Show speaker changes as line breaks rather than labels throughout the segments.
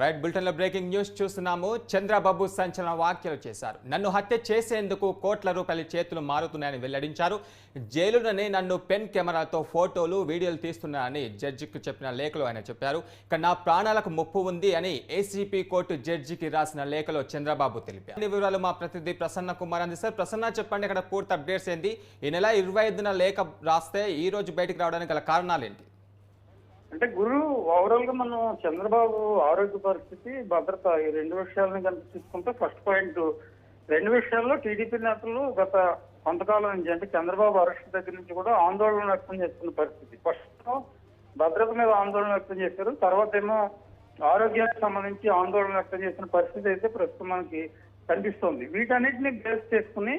Right బులెటిన్లో breaking news చూస్తున్నాము. చంద్రబాబు సంచలన వ్యాఖ్యలు చేశారు. నన్ను హత్య చేసేందుకు కోట్ల రూపాయల చేతులు మారుతున్నాయని వెల్లడించారు. జైలులోనే నన్ను పెన్ కెమెరాతో ఫోటోలు వీడియోలు తీస్తున్నానని జడ్జికి చెప్పిన లేఖలో ఆయన చెప్పారు. ఇక నా ప్రాణాలకు ముప్పు ఉంది అని ఏసీపీ కోర్టు జడ్జికి రాసిన లేఖలో చంద్రబాబు తెలిపారు. అన్ని వివరాలు మా ప్రతినిధి ప్రసన్న కుమార్ అందిస్తారు. ప్రసన్న చెప్పండి ఇక్కడ పూర్తి అప్డేట్స్ ఏంటి? ఈ నెల ఇరవై ఐదున లేఖ రాస్తే ఈ రోజు బయటకు రావడానికి గల కారణాలు ఏంటి?
అంటే గురు ఓవరాల్గా మనం చంద్రబాబు ఆరోగ్య పరిస్థితి భద్రత ఈ రెండు విషయాలను కనుక తీసుకుంటే ఫస్ట్ పాయింట్ రెండు విషయాల్లో టీడీపీ నేతలు గత కొంతకాలం నుంచి అంటే చంద్రబాబు అరెస్ట్ దగ్గర నుంచి కూడా ఆందోళన వ్యక్తం చేస్తున్న పరిస్థితి. ఫస్ట్ భద్రత మీద ఆందోళన వ్యక్తం చేశారు. తర్వాత ఏమో ఆరోగ్యానికి సంబంధించి ఆందోళన వ్యక్తం చేసిన పరిస్థితి అయితే ప్రస్తుతం మనకి కనిపిస్తోంది. వీటన్నిటిని బేస్ చేసుకుని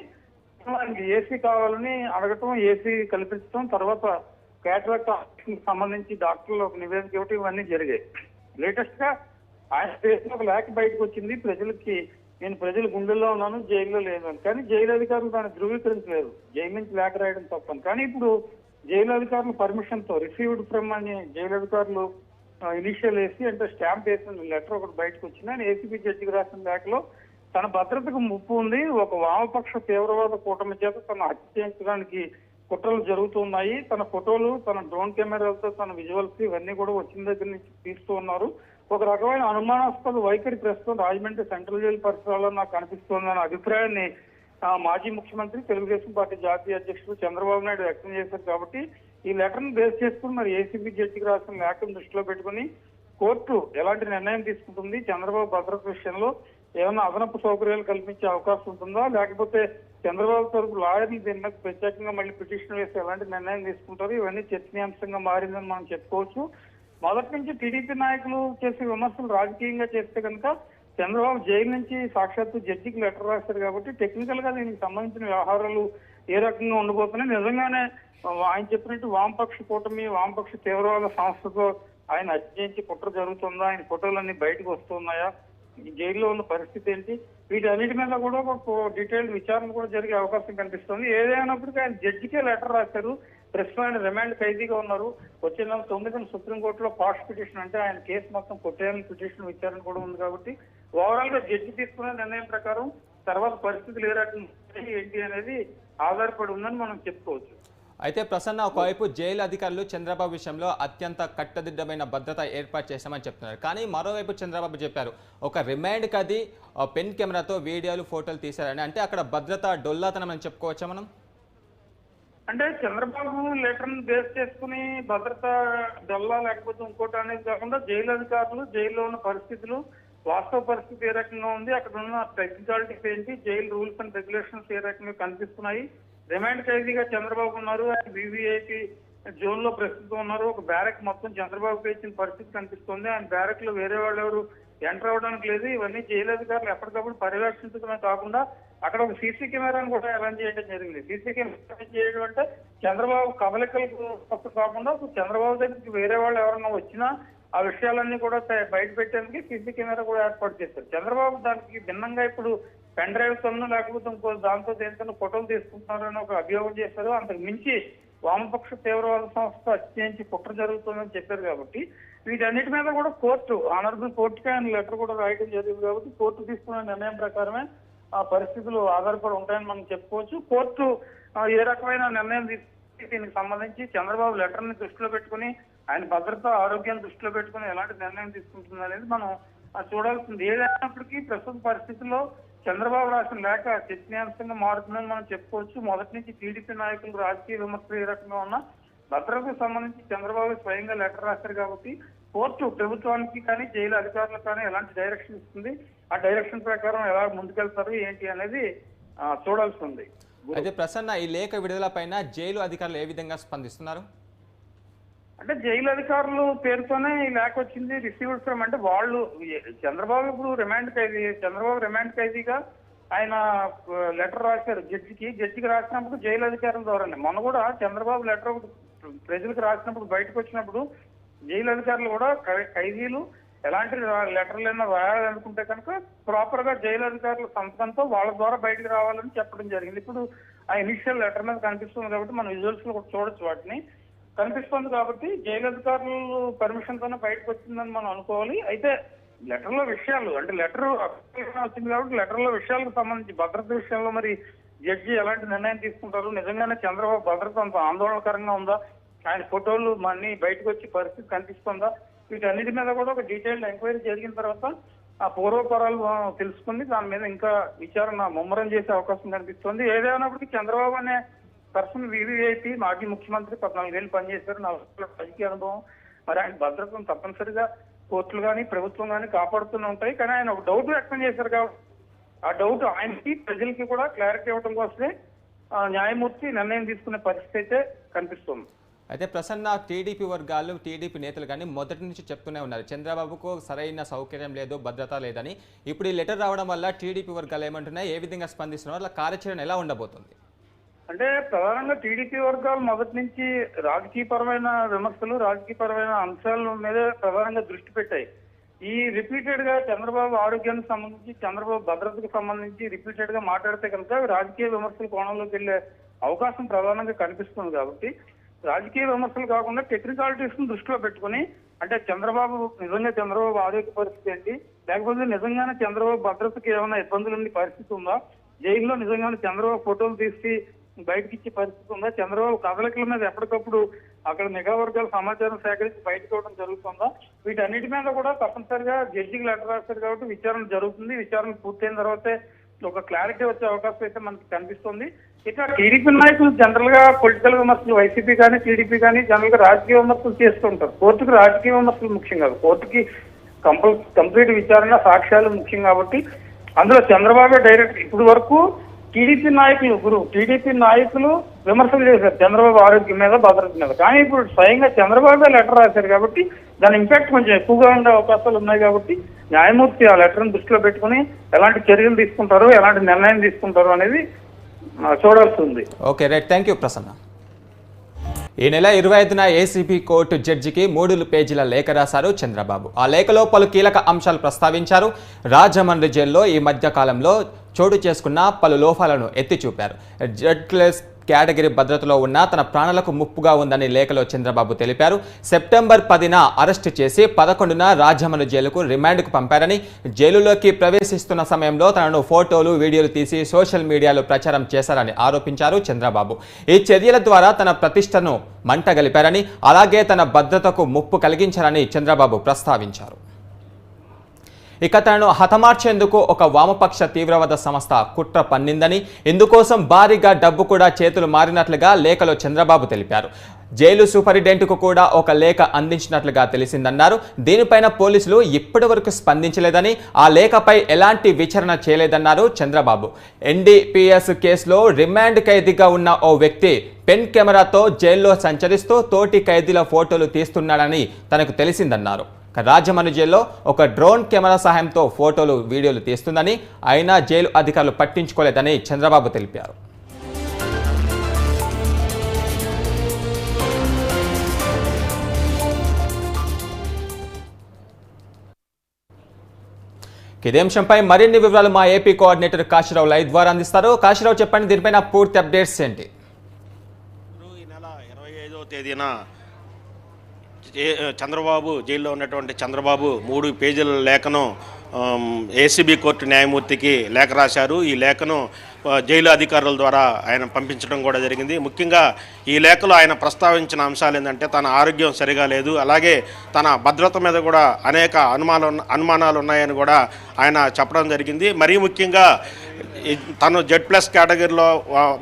మనకి ఏసీ కావాలని అడగటం ఏసీ కల్పించడం తర్వాత క్యాటరాక్ట్ ఆపరేషన్ సంబంధించి డాక్టర్లు ఒక నివేదిక ఇవ్వటం ఇవన్నీ జరిగాయి. లేటెస్ట్గా ఆయన చేసిన ఒక లేఖ బయటకు వచ్చింది. ప్రజలకి నేను ప్రజల గుండెల్లో ఉన్నాను జైల్లో లేదు అని. కానీ జైలు అధికారులు దాన్ని ధృవీకరించలేదు జైలు నుంచి లేఖ రాయడం తప్పని. కానీ ఇప్పుడు జైలు అధికారుల పర్మిషన్తో రిసీవ్డ్ ఫ్రమ్ అని జైలు అధికారులు ఇనిషియల్ వేసి అంటే స్టాంప్ వేసిన లెటర్ ఒకటి బయటకు వచ్చింది. ఆయన ఏసీపీ జడ్జికి రాసిన లేఖలో తన భద్రతకు ముప్పు ఉంది. ఒక వామపక్ష తీవ్రవాద కూటమి చేత తన హత్య చేయించడానికి కుట్రలు జరుగుతున్నాయి తన ఫోటోలు తన డ్రోన్ కెమెరాలతో తన విజువల్స్ ఇవన్నీ కూడా వచ్చిన దగ్గర నుంచి తీస్తూ ఉన్నారు. ఒక రకమైన అనుమానాస్పద వైఖరి ప్రస్తుతం రాజమండ్రి సెంట్రల్ జైలు పరిసరాల్లో నాకు కనిపిస్తుందన్న అభిప్రాయాన్ని మాజీ ముఖ్యమంత్రి తెలుగుదేశం పార్టీ జాతీయ అధ్యక్షుడు చంద్రబాబు నాయుడు వ్యక్తం చేశారు కాబట్టి ఈ లెటర్ను బేస్ చేసుకుని మరి ఏసీబీ జడ్జికి రాసిన లేఖను దృష్టిలో పెట్టుకుని కోర్టు ఎలాంటి నిర్ణయం తీసుకుంటుంది? చంద్రబాబు భద్రత విషయంలో ఏమైనా అదనపు సౌకర్యాలు కల్పించే అవకాశం ఉంటుందా? లేకపోతే చంద్రబాబు తరపు లాయర్లు దీని మీద ప్రత్యేకంగా మళ్ళీ పిటిషన్ వేసి ఎలాంటి నిర్ణయం తీసుకుంటారు? ఇవన్నీ చర్చనీయాంశంగా మారిందని మనం చెప్పుకోవచ్చు. మొదటి నుంచి టీడీపీ నాయకులు చేసే విమర్శలు రాజకీయంగా చేస్తే కనుక చంద్రబాబు జైలు నుంచి సాక్షాత్తు జడ్జికి లెటర్ రాశారు కాబట్టి టెక్నికల్గా దీనికి సంబంధించిన వ్యవహారాలు ఏ రకంగా ఉండబోతున్నాయి? నిజంగానే ఆయన చెప్పినట్టు వామపక్ష కూటమి వామపక్ష తీవ్రవాద సంస్థతో ఆయన హత్యించి కుట్ర జరుగుతుందా? ఆయన ఫోటోలన్నీ బయటకు వస్తున్నాయా? జైల్లో ఉన్న పరిస్థితి ఏంటి? వీటన్నిటి మీద కూడా ఒక డీటెయిల్డ్ విచారణ కూడా జరిగే అవకాశం కనిపిస్తుంది. ఏదైనప్పటికీ ఆయన జడ్జికే లెటర్ రాశారు. ప్రస్తుతం ఆయన రిమాండ్ ఖైదీగా ఉన్నారు. వచ్చే నెల తొమ్మిదిన సుప్రీంకోర్టులో పాస్ట్ పిటిషన్ అంటే ఆయన కేసు మొత్తం కొట్టేయాలని పిటిషన్ విచారణ కూడా ఉంది కాబట్టి ఓవరాల్గా జడ్జి తీసుకున్న నిర్ణయం ప్రకారం తర్వాత పరిస్థితులు ఏ రకం ఏంటి అనేది ఆధారపడి ఉందని మనం చెప్పుకోవచ్చు.
అయితే ప్రసన్న ఒకవైపు జైలు అధికారులు చంద్రబాబు విషయంలో అత్యంత కట్టదిడ్డమైన భద్రత ఏర్పాటు చేశామని చెప్తున్నారు. కానీ మరోవైపు చంద్రబాబు చెప్పారు ఒక రిమైండ్ కది ఆ, పెన్ కెమెరాతో వీడియోలు ఫోటోలు తీశారని. అంటే అక్కడ భద్రత డొల్లాతనం అని చెప్పుకోవచ్చా మనం?
అంటే చంద్రబాబు లెటర్ బేస్ చేసుకుని భద్రత డొల్లా లేకపోతే ఇంకోటి అనేది కాకుండా జైలు అధికారులు జైల్లో ఉన్న పరిస్థితులు వాస్తవ పరిస్థితి ఏ రకంగా ఉంది అక్కడ ఉన్న టెక్నికాలిటీస్ ఏంటి జైలు రూల్స్ అండ్ రెగ్యులేషన్స్ ఏ రకంగా కనిపిస్తున్నాయి రిమాండ్ ఖైదీగా చంద్రబాబు ఉన్నారు ఆయన వివిఐపి జోన్లో ప్రస్తుతం ఉన్నారు. ఒక బ్యారక్ మొత్తం చంద్రబాబుకి ఇచ్చిన పరిస్థితి కనిపిస్తుంది. ఆయన బ్యారక్లో వేరే వాళ్ళు ఎవరు ఎంటర్ అవడానికి లేదు. ఇవన్నీ జైలు అధికారులు ఎప్పటికప్పుడు పర్యవేక్షించడమే కాకుండా అక్కడ ఒక సీసీ కెమెరాను కూడా అరేంజ్ చేయడం జరిగింది. సీసీ కెమెరా చేయడం అంటే చంద్రబాబు కవలికలకు తప్ప కాకుండా చంద్రబాబు దగ్గరికి వేరే వాళ్ళు ఎవరన్నా వచ్చినా ఆ విషయాలన్నీ కూడా బయట పెట్టడానికి సీసీ కెమెరా కూడా ఏర్పాటు చేశారు. చంద్రబాబు దానికి భిన్నంగా ఇప్పుడు పెన్ డ్రైవ్ తోనో లేకపోతే ఇంకో దాంతో దేనితో ఫోటోలు తీసుకుంటున్నారని ఒక అభియోగం చేశారు. అంతకు మించి వామపక్ష తీవ్రవాద సంస్థ అత్యంచి కుట్ర జరుగుతుందని చెప్పారు కాబట్టి వీటన్నిటి మీద కూడా కోర్టు ఆనరబుల్ కోర్టుకి ఆయన లెటర్ కూడా రాయడం జరిగింది కాబట్టి కోర్టు తీసుకున్న నిర్ణయం ప్రకారమే ఆ పరిస్థితులు ఆధారపడి ఉంటాయని మనం చెప్పుకోవచ్చు. కోర్టు ఏ రకమైన నిర్ణయం తీసుకుని దీనికి సంబంధించి చంద్రబాబు లెటర్ని దృష్టిలో పెట్టుకుని ఆయన భద్రత ఆరోగ్యాన్ని దృష్టిలో పెట్టుకుని ఎలాంటి నిర్ణయం తీసుకుంటుంది అనేది మనం చూడాల్సింది. ఏదైనప్పటికీ ప్రస్తుత పరిస్థితుల్లో చంద్రబాబు రాసిన లేఖ చర్చనీయాంశంగా మారుతుందని మనం చెప్పుకోవచ్చు. మొదటి నుంచి టీడీపీ నాయకులు రాజకీయ విమర్శలు ఏ రకంగా ఉన్నా భద్రతకు సంబంధించి చంద్రబాబు స్వయంగా లెటర్ రాశారు కాబట్టి కోర్టు ప్రభుత్వానికి కానీ జైలు అధికారులకు కానీ ఎలాంటి డైరెక్షన్ ఇస్తుంది? ఆ డైరెక్షన్ ప్రకారం ఎలా ముందుకెళ్తారు? ఏంటి అనేది చూడాల్సి ఉంది.
అయితే ప్రసన్న ఈ లేఖ విడుదల పైన జైలు అధికారులు ఏ విధంగా స్పందిస్తున్నారు?
అంటే జైలు అధికారులు పేరుతోనే ఈ ల్యాక్ వచ్చింది. రిసీవర్స్ ఫ్రమ్ అంటే వాళ్ళు చంద్రబాబు ఇప్పుడు రిమాండ్ ఖైదీ చంద్రబాబు రిమాండ్ ఖైదీగా ఆయన లెటర్ రాశారు. జడ్జికి జడ్జికి రాసినప్పుడు జైలు అధికారుల ద్వారానే. మొన్న కూడా చంద్రబాబు లెటర్ ఒకటి ప్రజలకు రాసినప్పుడు బయటకు వచ్చినప్పుడు జైలు అధికారులు కూడా ఖైదీలు ఎలాంటి లెటర్లు లెటర్లైనా రాయాలనుకుంటే కనుక ప్రాపర్గా జైలు అధికారుల సంతకంతో వాళ్ళ ద్వారా బయటకు రావాలని చెప్పడం జరిగింది. ఇప్పుడు ఆ ఇనిషియల్ లెటర్ మీద కనిపిస్తుంది కాబట్టి మనం విజువల్స్లో కూడా చూడొచ్చు వాటిని. కనిపిస్తుంది కాబట్టి జైలు అధికారులు పర్మిషన్ తోనే బయటకు వచ్చిందని మనం అనుకోవాలి. అయితే లెటర్లో విషయాలు అంటే లెటర్ వచ్చింది కాబట్టి లెటర్లో విషయాలకు సంబంధించి భద్రత విషయంలో మరి జడ్జి ఎలాంటి నిర్ణయం తీసుకుంటారు? నిజంగానే చంద్రబాబు భద్రత అంత ఆందోళనకరంగా ఉందా? ఆయన ఫోటోలు మనీ బయటకు వచ్చి పరిస్థితి కనిపిస్తుందా? వీటన్నిటి మీద కూడా ఒక డీటెయిల్డ్ ఎంక్వైరీ జరిగిన తర్వాత ఆ పూర్వపరాలు తెలుసుకుని దాని మీద ఇంకా విచారణ ముమ్మరం చేసే అవకాశం కనిపిస్తుంది. ఏదైనప్పటికీ చంద్రబాబు అనే పర్సన్ వివిఐపి మాజీ ముఖ్యమంత్రి పద్నాలుగేళ్ళు పనిచేశారు. నా రాజకీయ అనుభవం. మరి ఆయన భద్రతను తప్పనిసరిగా కోర్టులు కానీ ప్రభుత్వం కానీ కాపాడుతూనే ఉంటాయి. కానీ ఆయన ఒక డౌట్ వ్యక్తం చేశారు కాబట్టి ఆ డౌట్ ఆయనకి ప్రజలకి కూడా క్లారిటీ ఇవ్వడం కోసమే న్యాయమూర్తి నిర్ణయం తీసుకునే పరిస్థితి అయితే కనిపిస్తుంది.
అయితే ప్రసన్న టీడీపీ వర్గాలు టీడీపీ నేతలు కానీ మొదటి నుంచి చెప్తూనే ఉన్నారు. చంద్రబాబుకు సరైన సౌకర్యం లేదు భద్రత లేదని. ఇప్పుడు ఈ లెటర్ రావడం వల్ల టీడీపీ వర్గాలు ఏమంటున్నాయి? ఏ విధంగా స్పందిస్తున్నారు? వాళ్ళ కార్యాచరణ ఎలా ఉండబోతుంది?
అంటే ప్రధానంగా టీడీపీ వర్గాలు మొదటి నుంచి రాజకీయపరమైన విమర్శలు రాజకీయపరమైన అంశాల మీద ప్రధానంగా దృష్టి పెట్టాయి. ఈ రిపీటెడ్గా చంద్రబాబు ఆరోగ్యానికి సంబంధించి చంద్రబాబు భద్రతకు సంబంధించి రిపీటెడ్గా మాట్లాడితే కనుక రాజకీయ విమర్శల కోణంలోకి వెళ్ళే అవకాశం ప్రధానంగా కనిపిస్తుంది కాబట్టి రాజకీయ విమర్శలు కాకుండా టెక్నికాలిటీస్ను దృష్టిలో పెట్టుకుని అంటే చంద్రబాబు నిజంగా చంద్రబాబు ఆరోగ్య పరిస్థితి ఏంటి? లేకపోతే నిజంగానే చంద్రబాబు భద్రతకి ఏమైనా ఇబ్బందులు ఉండే పరిస్థితి ఉందా? జైల్లో నిజంగానే చంద్రబాబు ఫోటోలు తీసి బయటకి ఇచ్చే పరిస్థితి ఉందా చంద్రబాబు కదలికల మీద ఎప్పటికప్పుడు అక్కడ నిఘా వర్గాల సమాచారం సేకరించి బయటకు ఇవ్వడం జరుగుతుందా? వీటన్నిటి మీద కూడా తప్పనిసరిగా జడ్జికి లెటర్ రాస్తారు కాబట్టి విచారణ జరుగుతుంది. విచారణ పూర్తయిన తర్వాతే ఒక క్లారిటీ వచ్చే అవకాశం అయితే మనకి కనిపిస్తుంది. ఇట్లా టీడీపీ నాయకులు జనరల్గా పొలిటికల్ విమర్శలు వైసీపీ కానీ టీడీపీ కానీ జనరల్గా రాజకీయ విమర్శలు చేస్తుంటారు. కోర్టుకు రాజకీయ విమర్శలు ముఖ్యం కాదు. కోర్టుకి కంపల్ కంప్లీట్ విచారణ సాక్ష్యాలు ముఖ్యం కాబట్టి అందులో చంద్రబాబు డైరెక్ట్ ఇప్పుడు వరకు టీడీపీ నాయకులు గురు టీడీపీ నాయకులు విమర్శలు చేశారు. చంద్రబాబు ఆరోగ్యం మీద భద్రత మీద. కానీ ఇప్పుడు స్వయంగా చంద్రబాబు లెటర్ రాశారు కాబట్టి దాని ఇంపాక్ట్ కొంచెం ఎక్కువగా ఉండే అవకాశాలు ఉన్నాయి కాబట్టి న్యాయమూర్తి ఆ లెటర్ను దృష్టిలో పెట్టుకుని ఎలాంటి చర్యలు తీసుకుంటారు ఎలాంటి నిర్ణయం తీసుకుంటారు అనేది చూడాల్సి ఉంది.
Okay right. Thank you Prasanna. ఈ నెల ఇరవై ఐదున ఏసీబీ కోర్టు జడ్జికి మూడు పేజీల లేఖ రాశారు చంద్రబాబు. ఆ లేఖలో పలు కీలక అంశాలు ప్రస్తావించారు. రాజమండ్రి జైల్లో ఈ మధ్య కాలంలో చోటు చేసుకున్న పలు లోపాలను ఎత్తి చూపారు. జడ్లెస్ కేటగిరీ భద్రతలో ఉన్న తన ప్రాణాలకు ముప్పుగా ఉందని లేఖలో చంద్రబాబు తెలిపారు. సెప్టెంబర్ పదిన అరెస్టు చేసి పదకొండున రాజమండ్రి జైలుకు రిమాండ్కు పంపారని జైలులోకి ప్రవేశిస్తున్న సమయంలో తనను ఫోటోలు వీడియోలు తీసి సోషల్ మీడియాలో ప్రచారం చేశారని ఆరోపించారు చంద్రబాబు. ఈ చర్యల ద్వారా తన ప్రతిష్టను మంటగలిపారని అలాగే తన భద్రతకు ముప్పు కలిగించారని చంద్రబాబు ప్రస్తావించారు. ఇక తనను హతమార్చేందుకు ఒక వామపక్ష తీవ్రవాద సంస్థ కుట్ర పన్నిందని ఇందుకోసం భారీగా డబ్బు కూడా చేతులు మారినట్లుగా లేఖలో చంద్రబాబు తెలిపారు. జైలు సూపరింటెండెంట్కు కూడా ఒక లేఖ అందించినట్లుగా తెలిసిందన్నారు. దీనిపైన పోలీసులు ఇప్పటివరకు స్పందించలేదని ఆ లేఖపై ఎలాంటి విచారణ చేయలేదన్నారు చంద్రబాబు. ఎన్డీపీఎస్ కేసులో రిమాండ్ ఖైదీగా ఉన్న ఓ వ్యక్తి పెన్ కెమెరాతో జైల్లో సంచరిస్తూ తోటి ఖైదీల ఫోటోలు తీస్తున్నాడని తనకు తెలిసిందన్నారు. రాజమండ్రి జైల్లో ఒక డ్రోన్ కెమెరా సహాయంతో ఫోటోలు వీడియోలు తీస్తుందని అయినా జైలు అధికారులు పట్టించుకోలేదని చంద్రబాబు తెలిపారు. ఇదే అంశంపై మరిన్ని వివరాలు మా ఏపీ కోఆర్డినేటర్ కాశీరావు లైవ్ ద్వారా అందిస్తారు. కాశీరావు చెప్పండి దీనిపైన పూర్తి అప్డేట్స్ ఏంటి?
ఈ నెల ఇరవై ఐదవ తేదీన చంద్రబాబు జైల్లో ఉన్నటువంటి చంద్రబాబు మూడు పేజీల లేఖను ఏసీబీ కోర్టు న్యాయమూర్తికి లేఖ రాశారు. ఈ లేఖను జైలు అధికారుల ద్వారా ఆయన పంపించడం కూడా జరిగింది. ముఖ్యంగా ఈ లేఖలో ఆయన ప్రస్తావించిన అంశాలు ఏంటంటే తన ఆరోగ్యం సరిగా లేదు అలాగే తన భద్రత మీద కూడా అనేక అనుమానం అనుమానాలు ఉన్నాయని కూడా ఆయన చెప్పడం జరిగింది. మరీ ముఖ్యంగా తను జెడ్ ప్లస్ కేటగిరీలో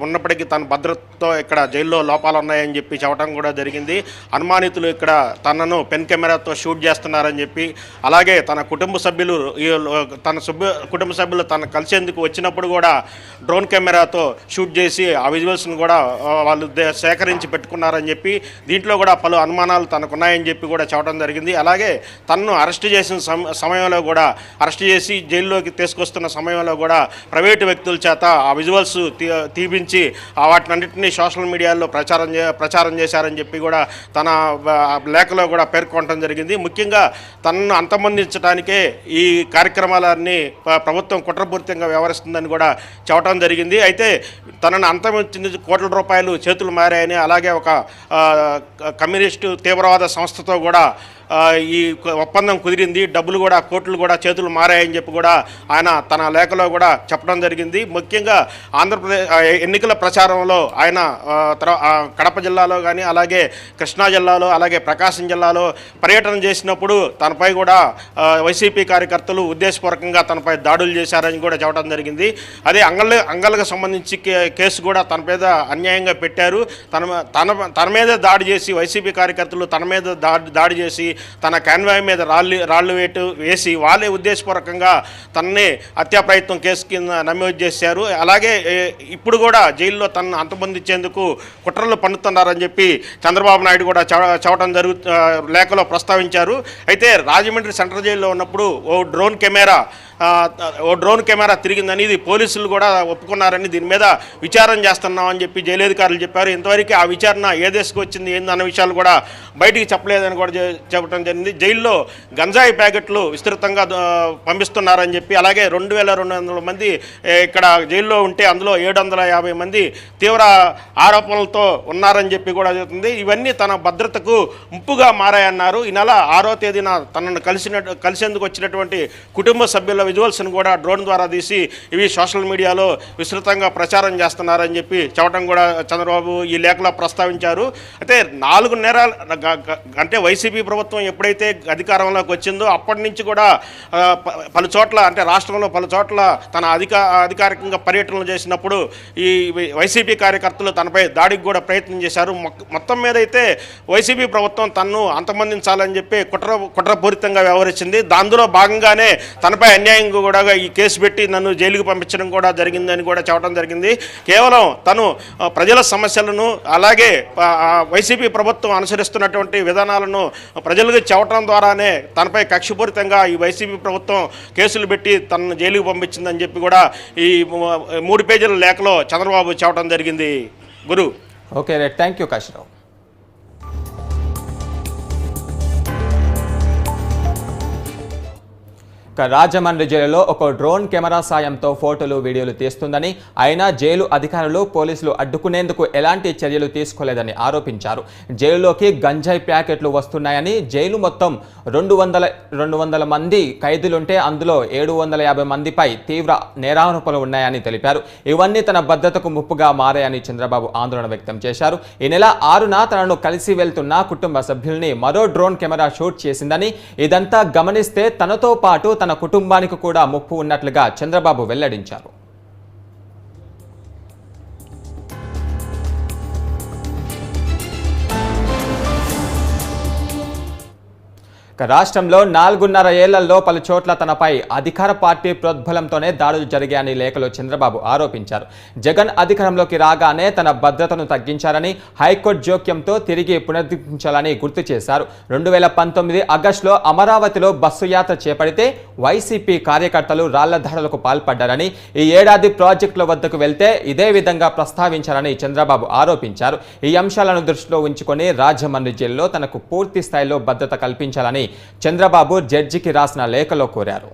ఉన్నప్పటికీ తన భద్రతతో ఇక్కడ జైల్లో లోపాలు ఉన్నాయని చెప్పి చెప్పడం కూడా జరిగింది. అనుమానితులు ఇక్కడ తనను పెన్ కెమెరాతో షూట్ చేస్తున్నారని చెప్పి అలాగే తన కుటుంబ సభ్యులు ఈ తన సభ్యు కుటుంబ సభ్యులు తన కలిసేందుకు వచ్చినప్పుడు కూడా డ్రోన్ కెమెరాతో షూట్ చేసి ఆ విజువల్స్ను కూడా వాళ్ళు దే- సేకరించి పెట్టుకున్నారని చెప్పి దీంట్లో కూడా పలు అనుమానాలు తనకున్నాయని చెప్పి కూడా చెప్పడం జరిగింది. అలాగే తనను అరెస్ట్ చేసిన సమ- సమయంలో కూడా అరెస్ట్ చేసి జైల్లోకి తీసుకొస్తున్న సమయంలో కూడా ప్రైవేటు వ్యక్తుల చేత ఆ విజువల్స్ తీ తీపించి ఆ వాటినన్నింటినీ సోషల్ మీడియాలో ప్రచారం చే ప్రచారం చేశారని చెప్పి కూడా తన లేఖలో కూడా పేర్కొనడం జరిగింది. ముఖ్యంగా తనను అంతమొందించడానికే ఈ కార్యక్రమాలన్నీ ప్రభుత్వం కుట్రపూరితంగా వ్యవహరిస్తుందని కూడా చెప్పడం జరిగింది. అయితే తనను అంతమించింది కోట్ల రూపాయలు చేతులు మారాయని అలాగే ఒక కమ్యూనిస్టు తీవ్రవాద సంస్థతో కూడా ఈ ఒప్పందం కుదిరింది డబ్బులు కూడా కోట్లు కూడా చేతులు మారాయని చెప్పి కూడా ఆయన తన లేఖలో కూడా చెప్పడం జరిగింది. ముఖ్యంగా ఆంధ్రప్రదేశ్ ఎన్నికల ప్రచారంలో ఆయన కడప జిల్లాలో కానీ అలాగే కృష్ణా జిల్లాలో అలాగే ప్రకాశం జిల్లాలో పర్యటన చేసినప్పుడు తనపై కూడా వైసీపీ కార్యకర్తలు ఉద్దేశపూర్వకంగా తనపై దాడులు చేశారని కూడా చెప్పడం జరిగింది. అదే అంగళ్ళ అంగళ్ళకు సంబంధించి కే- కేసు కూడా తన మీద అన్యాయంగా పెట్టారు. తన తన తన మీద దాడి చేసి వైసీపీ కార్యకర్తలు తన మీద దాడి దాడి చేసి తన కాన్వాయ్ మీద రాళ్ళు రాళ్ళు వేటు వేసి వాళ్ళే ఉద్దేశపూర్వకంగా తననే హత్యా ప్రయత్నం కేసు కింద నమోదు చేశారు. అలాగే ఇప్పుడు కూడా జైల్లో తనను అంతమొందించేందుకు కుట్రలు పన్నుతున్నారని చెప్పి చంద్రబాబు నాయుడు కూడా చవటం జరుగు లేఖలో ప్రస్తావించారు. అయితే రాజమండ్రి సెంట్రల్ జైల్లో ఉన్నప్పుడు ఓ డ్రోన్ కెమెరా ఓ డ్రోన్ కెమెరా తిరిగిందని ఇది పోలీసులు కూడా ఒప్పుకున్నారని దీని మీద విచారణ చేస్తున్నామని చెప్పి జైలధికారులు చెప్పారు. ఇంతవరకు ఆ విచారణ ఏ దశకు వచ్చింది ఏందన్న విషయాలు కూడా బయటికి చెప్పలేదని కూడా చెప్పడం జరిగింది. జైల్లో గంజాయి ప్యాకెట్లు విస్తృతంగా పంపిస్తున్నారని చెప్పి అలాగే రెండు వేల రెండు వందల మంది ఇక్కడ జైల్లో ఉంటే అందులో ఏడు వందల యాభై మంది తీవ్ర ఆరోపణలతో ఉన్నారని చెప్పి కూడా జరుగుతుంది. ఇవన్నీ తన భద్రతకు ముప్పుగా మారాయన్నారు. ఈ నెల ఆరో తేదీన తనను కలిసిన కలిసేందుకు వచ్చినటువంటి కుటుంబ సభ్యుల విజువల్స్ను కూడా డ్రోన్ ద్వారా తీసి ఇవి సోషల్ మీడియాలో విస్తృతంగా ప్రచారం చేస్తున్నారని చెప్పి చెప్పడం కూడా చంద్రబాబు ఈ లేఖలో ప్రస్తావించారు. అయితే నాలుగు నేరాలు అంటే వైసీపీ ప్రభుత్వం ఎప్పుడైతే అధికారంలోకి వచ్చిందో అప్పటి నుంచి కూడా పలు చోట్ల అంటే రాష్ట్రంలో పలు చోట్ల తన అధిక అధికారికంగా పర్యటనలు చేసినప్పుడు ఈ వై- వైసీపీ కార్యకర్తలు తనపై దాడికి కూడా ప్రయత్నం చేశారు. మొత్తం మీద అయితే వైసీపీ ప్రభుత్వం తనను అంతమందించాలని చెప్పి కుట్ర కుట్రపూరితంగా వ్యవహరించింది. దానిలో భాగంగానే తనపై అన్యాయం కూడా ఈ కేసు పెట్టి నన్ను జైలుకు పంపించడం కూడా జరిగిందని కూడా చెప్పడం జరిగింది. కేవలం తను ప్రజల సమస్యలను అలాగే వైసీపీ ప్రభుత్వం అనుసరిస్తున్నటువంటి విధానాలను ప్రజలకు చెవటం ద్వారానే తనపై కక్షపూరితంగా ఈ వైసీపీ ప్రభుత్వం కేసులు పెట్టి తనను జైలుకి పంపించిందని చెప్పి కూడా ఈ మూడు పేజీల లేఖలో చంద్రబాబు చెవటం జరిగింది. గురు.
Okay right. Thank you Kashirao. Rajahmundry జైలులో ఒక డ్రోన్ కెమెరా సాయంతో ఫోటోలు వీడియోలు తీస్తుందని అయినా జైలు అధికారులు పోలీసులు అడ్డుకునేందుకు ఎలాంటి చర్యలు తీసుకోలేదని ఆరోపించారు. జైలులోకి గంజాయి ప్యాకెట్లు వస్తున్నాయని జైలు మొత్తం రెండు వందల రెండు వందల మంది ఖైదీలుంటే అందులో ఏడు వందల యాభై మందిపై తీవ్ర నేరారోపణలు ఉన్నాయని తెలిపారు. ఇవన్నీ తన భద్రతకు ముప్పుగా మారాయని చంద్రబాబు ఆందోళన వ్యక్తం చేశారు. ఈ నెల ఆరున తనను కలిసి వెళ్తున్న కుటుంబ సభ్యుల్ని మరో డ్రోన్ కెమెరా షూట్ చేసిందని ఇదంతా గమనిస్తే తనతో పాటు తన కుటుంబానికి కూడా ముప్పు ఉన్నట్లుగా చంద్రబాబు వెల్లడించారు. రాష్ట్రంలో నాలుగున్నర ఏళ్ళలో పలు చోట్ల తనపై అధికార పార్టీ ప్రోద్బలంతోనే దాడులు జరిగాయని లేఖలో చంద్రబాబు ఆరోపించారు. జగన్ అధికారంలోకి రాగానే తన భద్రతను తగ్గించారని హైకోర్టు జోక్యంతో తిరిగి పునరుద్ధరించాలని గుర్తు చేశారు. రెండు వేల పంతొమ్మిది ఆగస్టులో అమరావతిలో బస్సు యాత్ర చేపడితే వైసీపీ కార్యకర్తలు రాళ్ళ దాడులకు పాల్పడ్డారని ఈ ఏడాది ప్రాజెక్టుల వద్దకు వెళ్తే ఇదే విధంగా ప్రస్తావించారని చంద్రబాబు ఆరోపించారు. ఈ అంశాలను దృష్టిలో ఉంచుకొని రాజమండ్రి జైల్లో తనకు పూర్తి స్థాయిలో భద్రత కల్పించాలని చంద్రబాబు జడ్జికి రాసిన లేఖలో కోరారు.